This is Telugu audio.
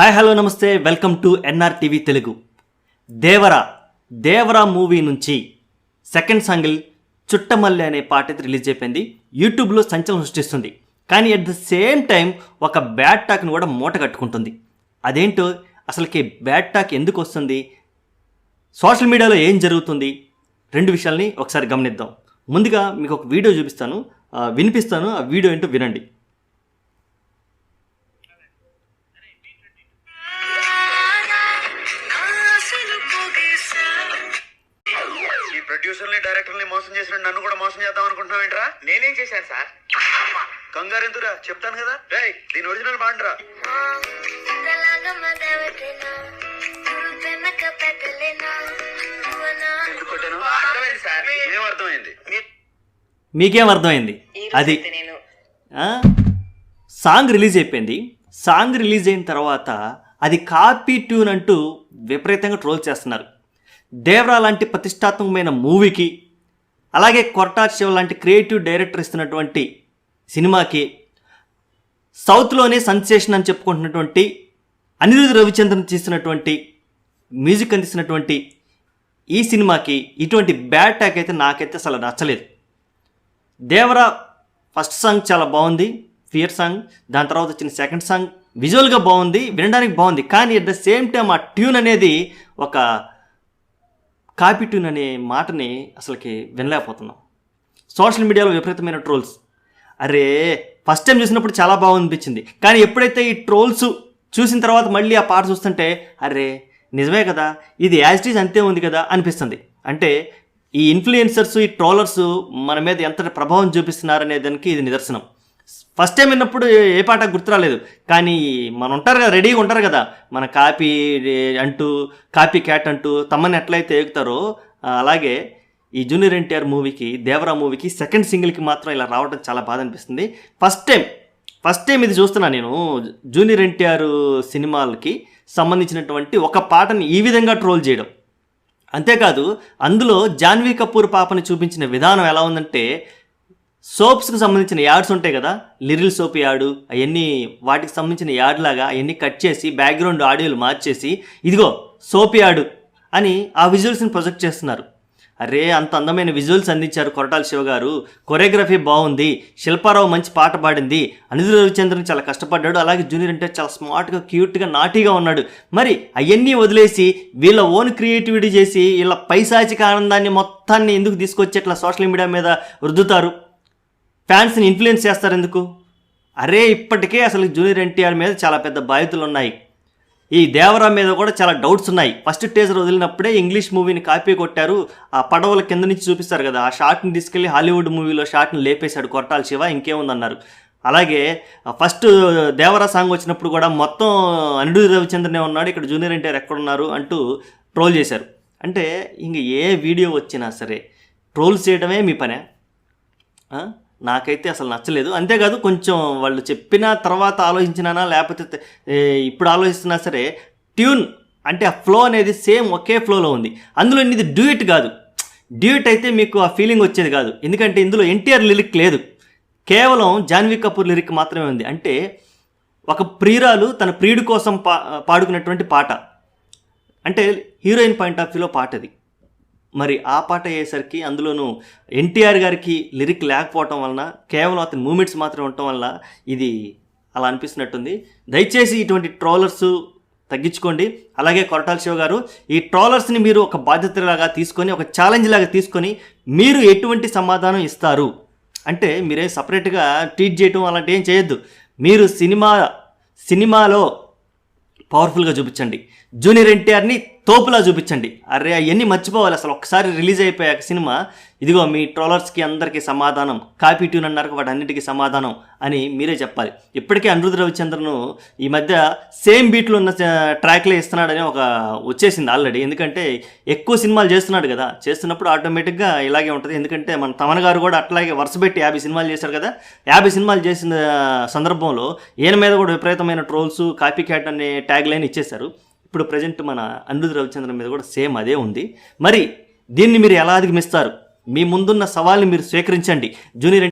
హాయ్ హలో నమస్తే. Welcome to NR TV Telugu. Devara Devara movie నుంచి సెకండ్ సాంగిల్ చుట్టమల్లి అనే పాట అయితే రిలీజ్ అయిపోయింది. యూట్యూబ్లో సంచలనం సృష్టిస్తుంది. కానీ అట్ ద సేమ్ టైం ఒక బ్యాడ్ టాక్ని కూడా మూట కట్టుకుంటుంది. అదేంటో అసలుకి బ్యాడ్ టాక్ ఎందుకు వస్తుంది? సోషల్ మీడియాలో ఏం జరుగుతుంది? రెండు విషయాల్ని ఒకసారి గమనిద్దాం. ముందుగా మీకు ఒక వీడియో చూపిస్తాను. వినిపిస్తాను. ఆ వీడియో ఏంటో వినండి. ప్రొడ్యూసర్ని డైరెక్టర్ని మోసం చేసిన నన్ను కూడా మోసం చేద్దాం అనుకుంటున్నావు ఏంట్రా? నేనేం చేశాను సార్? కంగారు ఎందుకురా చెప్తాను కదా. రేయ్ దీని ఒరిజినల్ బాండ్రా ఎందుకు కొట్టాను? అర్థమైంది సార్. ఏం అర్థమైంది? మీకేం అర్థమైంది? అది ఆ? సాంగ్ రిలీజ్ అయిపోయింది. సాంగ్ రిలీజ్ అయిన తర్వాత అది కాపీ ట్యూన్ అంటూ విపరీతంగా ట్రోల్ చేస్తున్నారు. దేవరా లాంటి ప్రతిష్టాత్మకమైన మూవీకి అలాగే కొరటార్ శివ లాంటి క్రియేటివ్ డైరెక్టర్ ఇస్తున్నటువంటి సినిమాకి సౌత్లోనే సెన్సేషన్ అని చెప్పుకుంటున్నటువంటి అనిరుద్ధ్ రవిచంద్రన్ చేసినటువంటి మ్యూజిక్ అందిస్తున్నటువంటి ఈ సినిమాకి ఇటువంటి బ్యాడ్ ట్యాక్ అయితే నాకైతే అసలు నచ్చలేదు. దేవరా ఫస్ట్ సాంగ్ చాలా బాగుంది ఫియర్ సాంగ్. దాని తర్వాత వచ్చిన సెకండ్ సాంగ్ విజువల్గా బాగుంది వినడానికి బాగుంది. కానీ అట్ ద సేమ్ టైం ఆ ట్యూన్ అనేది ఒక కాపీ ట్యూన్ అనే మాటని అసలుకి వినలేకపోతున్నాం. సోషల్ మీడియాలో విపరీతమైన ట్రోల్స్. అరే ఫస్ట్ టైం చూసినప్పుడు చాలా బాగుంది అనిపించింది కానీ ఎప్పుడైతే ఈ ట్రోల్స్ చూసిన తర్వాత మళ్ళీ ఆ పాట చూస్తుంటే అరే నిజమే కదా ఇది యాజ్ ఈజ్ అంతే ఉంది కదా అనిపిస్తుంది. అంటే ఈ ఇన్ఫ్లుయెన్సర్స్ ఈ ట్రోలర్స్ మన మీద ఎంత ప్రభావం చూపిస్తున్నారనే దానికి ఇది నిదర్శనం. ఫస్ట్ టైం విన్నప్పుడు ఏ- పాట గుర్తురాలేదు. కానీ మనం ఉంటారు కదా రెడీగా ఉంటారు కదా. మన కాపీ అంటూ కాపీ క్యాట్ అంటూ తమ్మని ఎట్లయితే ఎగుతారో అలాగే ఈ జూనియర్ ఎన్టీఆర్ మూవీకి దేవరా మూవీకి సెకండ్ సింగిల్కి మాత్రం ఇలా రావడం చాలా బాధ అనిపిస్తుంది. ఫస్ట్ టైం ఫస్ట్ టైం ఇది చూస్తున్నా నేను జూనియర్ ఎన్టీఆర్ సినిమాలకి సంబంధించినటువంటి ఒక పాటని ఈ విధంగా ట్రోల్ చేయడం. అంతేకాదు అందులో జాన్వీ కపూర్ పాపని చూపించిన విధానం ఎలా ఉందంటే సోప్స్కి సంబంధించిన యాడ్స్ ఉంటాయి కదా లిరిల్ సోప్ యాడ్ అవన్నీ వాటికి సంబంధించిన యాడ్ లాగా అవన్నీ కట్ చేసి బ్యాక్గ్రౌండ్ ఆడియోలు మార్చేసి ఇదిగో సోప్ యాడ్ అని ఆ విజువల్స్ని ప్రొజెక్ట్ చేస్తున్నారు. అరే అంత అందమైన విజువల్స్ అందించారు కొరటాల శివ గారు. కొరియోగ్రఫీ బాగుంది శిల్పారావు మంచి పాట పాడింది అనిరుద్ధ రవిచంద్రన్ చాలా కష్టపడ్డాడు అలాగే జూనియర్ అంటే చాలా స్మార్ట్గా క్యూట్గా నాటీగా ఉన్నాడు. మరి అవన్నీ వదిలేసి వీళ్ళ ఓన్ క్రియేటివిటీ చేసి వీళ్ళ పైశాచిక ఆనందాన్ని మొత్తాన్ని ఎందుకు తీసుకొచ్చి ఇట్లా సోషల్ మీడియా మీద రుద్దుతారు? ఫ్యాన్స్ని ఇన్ఫ్లుయెన్స్ చేస్తారు ఎందుకు అరే ఇప్పటికే అసలు జూనియర్ ఎన్టీఆర్ మీద చాలా పెద్ద బాధ్యతలు ఉన్నాయి ఈ దేవరా మీద కూడా చాలా డౌట్స్ ఉన్నాయి. ఫస్ట్ టేజర్ వదిలినప్పుడే ఇంగ్లీష్ మూవీని కాపీ కొట్టారు. ఆ పడవల కింద నుంచి చూపిస్తారు కదా ఆ షాట్ని తీసుకెళ్ళి హాలీవుడ్ మూవీలో షాట్ని లేపేశాడు కొరటాల శివ ఇంకేముందన్నారు. అలాగే ఫస్ట్ దేవరా సాంగ్ వచ్చినప్పుడు కూడా మొత్తం అనిరుద్ధ రవిచంద్రనే ఉన్నాడు. ఇక్కడ జూనియర్ ఎన్టీఆర్ ఎక్కడున్నారు అంటూ ట్రోల్ చేశారు. అంటే ఇంక ఏ వీడియో వచ్చినా సరే ట్రోల్ చేయడమే మీ పనే. నాకైతే అసలు నచ్చలేదు. అంతేకాదు కొంచెం వాళ్ళు చెప్పిన తర్వాత ఆలోచించినానా లేకపోతే ఇప్పుడు ఆలోచిస్తున్నా సరే ట్యూన్ అంటే ఆ ఫ్లో అనేది సేమ్ ఒకే ఫ్లోలో ఉంది. అందులో ఇది డ్యూయట్ కాదు. డ్యూయట్ అయితే మీకు ఆ ఫీలింగ్ వచ్చేది కాదు. ఎందుకంటే ఇందులో ఎన్టీఆర్ లిరిక్ లేదు. కేవలం జాన్వీ కపూర్ లిరిక్ మాత్రమే ఉంది. అంటే ఒక ప్రియురాలు తన ప్రియుడి కోసం పా పాడుకున్నటువంటి పాట. అంటే హీరోయిన్ పాయింట్ ఆఫ్ వ్యూలో పాట అది మరి ఆ పాట అయ్యేసరికి అందులోనూ ఎన్టీఆర్ గారికి లిరిక్ లేకపోవటం వలన కేవలం అతని మూమెంట్స్ మాత్రం ఉండటం వల్ల ఇది అలా అనిపిస్తున్నట్టుంది. దయచేసి ఇటువంటి ట్రోలర్స్ తగ్గించుకోండి. అలాగే కొరటాల శివ గారు ఈ ట్రోలర్స్ని మీరు ఒక బాధ్యతలాగా తీసుకొని ఒక ఛాలెంజ్ లాగా తీసుకొని మీరు ఎటువంటి సమాధానం ఇస్తారు? అంటే మీరే సపరేట్గా ట్వీట్ చేయటం అలాంటి ఏం చేయొద్దు. మీరు సినిమా సినిమాలో పవర్ఫుల్గా చూపించండి. జూనియర్ ఎన్టీఆర్ని తోపులా చూపించండి. అరే అవన్నీ మర్చిపోవాలి. అసలు ఒకసారి రిలీజ్ అయిపోయాక సినిమా ఇదిగో మీ ట్రోలర్స్కి అందరికీ సమాధానం కాపీ ట్యూన్ అన్నారు వాటి అన్నిటికీ సమాధానం అని మీరే చెప్పాలి. ఇప్పటికే అనిరుద్ధ రవిచంద్రను ఈ మధ్య సేమ్ బీట్లు ఉన్న ట్రాక్లే ఇస్తున్నాడని ఒక వచ్చేసింది ఆల్రెడీ. ఎందుకంటే ఎక్కువ సినిమాలు చేస్తున్నాడు కదా. చేస్తున్నప్పుడు ఆటోమేటిక్గా ఇలాగే ఉంటుంది. ఎందుకంటే మన తమన్ గారు కూడా అట్లాగే వరుస పెట్టి యాభై సినిమాలు చేశారు కదా. యాభై సినిమాలు చేసిన సందర్భంలో ఈయన మీద కూడా విపరీతమైన ట్రోల్స్ కాపీ క్యాట్ అనే ట్యాగ్ లైన్ ఇచ్చేశారు. ఇప్పుడు ప్రజెంట్ మన అనిరుద్ధ రవిచంద్రన్ మీద కూడా సేమ్ అదే ఉంది. మరి దీన్ని మీరు ఎలా అధిగమిస్తారు? మీ ముందున్న సవాల్ని మీరు స్వీకరించండి. జూనియర్